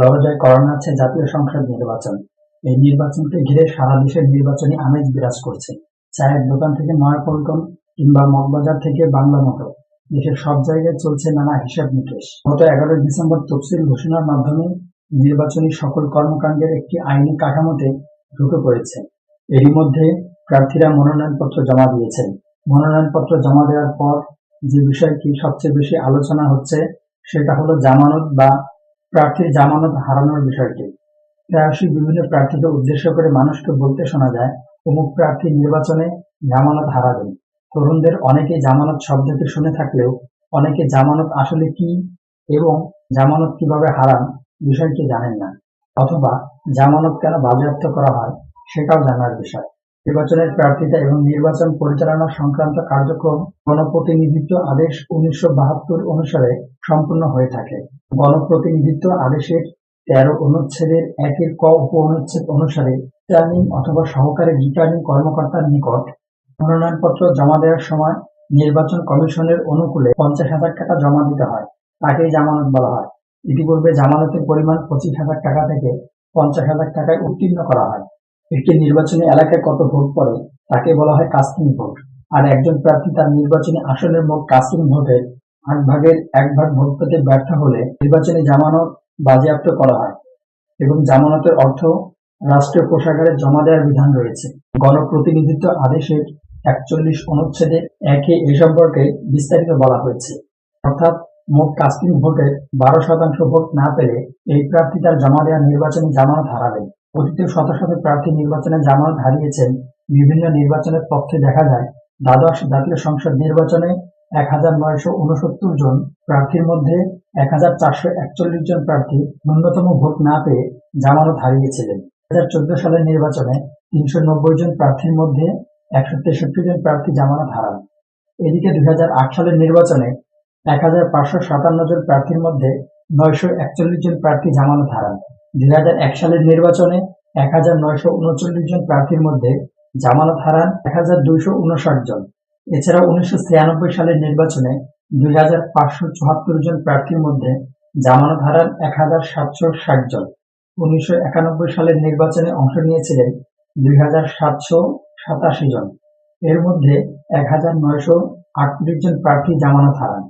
দরজায় করানো আছে, জাতীয় সংসদ নির্বাচন। এই নির্বাচনকে ঘিরে সারা দেশের নির্বাচনী আমেজ বিরাজ করছে। চায়ের দোকান থেকে নয়াপল্টন কিংবা মগবাজার থেকে বাংলা মতো দেশের সব জায়গায় চলছে নানা হিসাব নিকেশ। গত এগারোই ডিসেম্বর তফসিল ঘোষণার মাধ্যমে নির্বাচনী সকল কর্মকাণ্ডের একটি আইনি কাঠামোতে ঢুকে পড়েছে। এরই মধ্যে প্রার্থীরা মনোনয়নপত্র জমা দিয়েছেন। মনোনয়নপত্র জমা দেওয়ার পর যে বিষয়টি সবচেয়ে বেশি আলোচনা হচ্ছে, সেটা হলো জামানত বা প্রার্থীর জামানত হারানোর বিষয়টি। প্রায়শই বিভিন্ন প্রার্থীকে উদ্দেশ্য করে মানুষকে বলতে শোনা যায়, অমুক প্রার্থী নির্বাচনে জামানত হারাবেন। তরুণদের অনেকে জামানত শব্দটি শুনে থাকলেও, অনেকে জামানত আসলে কি এবং জামানত কীভাবে হারান বিষয়টি জানেন না, অথবা জামানত কেন বাজেয়াপ্ত করা হয় সেটাও জানার বিষয়। নির্বাচনের প্রার্থিতা এবং নির্বাচন পরিচালনা সংক্রান্ত কার্যক্রম গণপ্রতিনিধিত্ব আদেশ উনিশশো বাহাত্তর অনুসারে সম্পূর্ণ হয়ে থাকে। গণপ্রতিনিধিত্ব আদেশের তেরো অনুচ্ছেদের একের ক উপ অনুচ্ছেদ অনুসারে রিটার্নিং অথবা সহকারী রিটার্নিং কর্মকর্তার নিকট মনোনয়নপত্র জমা দেওয়ার সময় নির্বাচন কমিশনের অনুকূলে পঞ্চাশ হাজার টাকা জমা দিতে হয়। তাকেই জামানত বলা হয়। ইতিপূর্বে জামানতের পরিমাণ পঁচিশ হাজার টাকা থেকে পঞ্চাশ হাজার টাকায় উত্তীর্ণ করা হয়। একটি নির্বাচনী এলাকায় কত ভোট পড়ে, তাকে বলা হয় কাস্টিং ভোট আর একজন প্রার্থী তার নির্বাচনী আসনের মোট কাস্টিং ভোটের আট ভাগের এক ভাগ ভোট পেতে ব্যর্থ হলে নির্বাচনী জামানত বাজেয়াপ্ত করা হয় এবং জামানতের অর্থ রাষ্ট্রীয় কোষাগারে জমা দেওয়ার বিধান রয়েছে। গণপ্রতিনিধিত্ব আদেশের একচল্লিশ অনুচ্ছেদে একে এ সম্পর্কে বিস্তারিত বলা হয়েছে। অর্থাৎ মোট কাস্টিং ভোটের বারো শতাংশ ভোট না পেলে এই প্রার্থী তার জমা দেওয়া নির্বাচনী জামানত হারাবেন। অতীতে শত শত প্রার্থী নির্বাচনে জামানত হারিয়েছেন, বিভিন্ন নির্বাচনের পক্ষে দেখা যায়, দ্বাদশ জাতীয় সংসদ নির্বাচনে এক হাজার নয়শো উনসত্তর জন প্রার্থীর মধ্যে এক হাজার চারশো একচল্লিশ জন প্রার্থী ন্যূনতম ভোট না পেয়ে জামানত হারিয়েছিলেন। দু হাজার চোদ্দ সালের নির্বাচনে তিনশো নব্বই জন প্রার্থীর মধ্যে একশো তেষট্টি জন প্রার্থী জামানত হারান। এদিকে দুই হাজার আট সালের নির্বাচনে এক হাজার পাঁচশো সাতান্ন জন প্রার্থীর মধ্যে নয়শো একচল্লিশ জন প্রার্থী জামানত হারান। দুই হাজার এক সালের নির্বাচনে এক হাজার নয়শো উনচল্লিশ জন প্রার্থীর মধ্যে জামানত হারান এক জন। এছাড়া উনিশশো ছিয়ানব্বই সালের নির্বাচনে দুই হাজার পাঁচশো চুয়াত্তর জন প্রার্থীর মধ্যে জামানত হারান এক হাজার সাতশো ষাট জন। উনিশশো একানব্বই সালের নির্বাচনে অংশ নিয়েছিলেন দুই হাজার সাতশো সাতাশি জন। এর মধ্যে এক হাজার নয়শো আটত্রিশ জন প্রার্থী জামানত হারান।